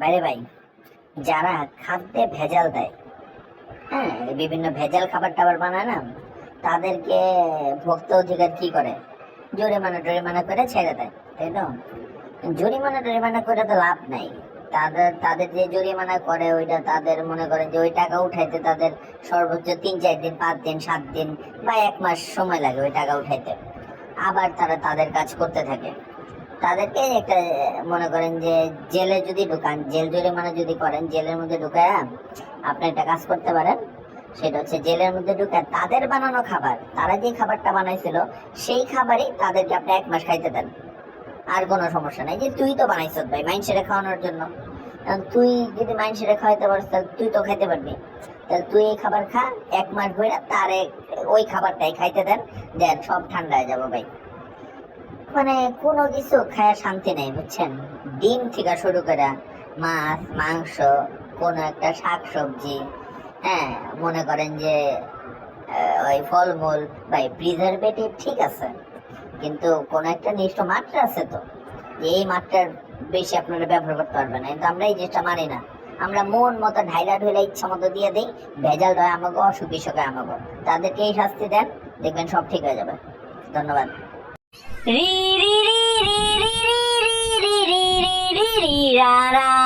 বাইরে ভাই, যারা খাদ্যে ভেজাল দেয় হ্যাঁ বিভিন্ন ভেজাল খাবার টাবার বানায় না, তাদেরকে ভোক্তা অধিকার কি করে? জরিমানা টরিমানা করে ছেড়ে দেয়, তাই তো? জরিমানা টরিমানা করে তো লাভ নাই। তাদের তাদের যে জরিমানা করে ওইটা তাদের মনে করেন যে ওই টাকা উঠাইতে তাদের সর্বোচ্চ তিন, চার দিন, পাঁচ দিন, সাত দিন বা এক মাস সময় লাগে ওই টাকা উঠাইতে। আবার তারা তাদের কাজ করতে থাকে। তাদেরকে একটা, মনে করেন যে জেলে যদি ঢুকান, জেল জরিমানা যদি করেন, জেলের মধ্যে ঢুকায় আপনি একটা কাজ করতে পারেন। সেটা হচ্ছে জেলের মধ্যে ঢুকে তাদের বানানো খাবার, তারা যে খাবারটা বানাইছিল, সেই খাবারই তাদেরকে আপনি এক মাস খাইতে দেন। আর কোনো সমস্যা নাই যে তুই তো বানাইছ ভাই মাইনসেরে খাওয়ানোর জন্য। তুই যদি মাইনসেরে খাওয়াইতে পারিস, তাহলে তুই তো খাইতে পারবি। তাহলে তুই এই খাবার খা, এক মাস ধরে তার ওই খাবারটাই খাইতে দেন দেন সব ঠান্ডা হয়ে যাব ভাই। মানে কোনো কিছু খায় শান্তি নেই, বুঝছেন? ডিম থেকে শুরু করে মাছ, মাংস, কোনো একটা শাক সবজি হ্যাঁ মনে করেন যে ওই ফলমূল বা প্রিজারভেটিভ ঠিক আছে, কিন্তু কোন একটা নির্দিষ্ট মাত্রা আছে তো। এই মাত্রার বেশি আপনারা ব্যবহার করতে পারবেন কিন্তু আমরা এই জিনিসটা মানি না। আমরা মন মতো ঢাইলা ঢুইলা ইচ্ছা মতো দিয়ে দিই, ভেজাল হয় আমাকে অসুখ বিসুখ আমাকে তাদেরকে এই শাস্তি দেন, দেখবেন সব ঠিক হয়ে যাবে। ধন্যবাদ। ri ri ri ri ri ri ri ri ri ri ra ra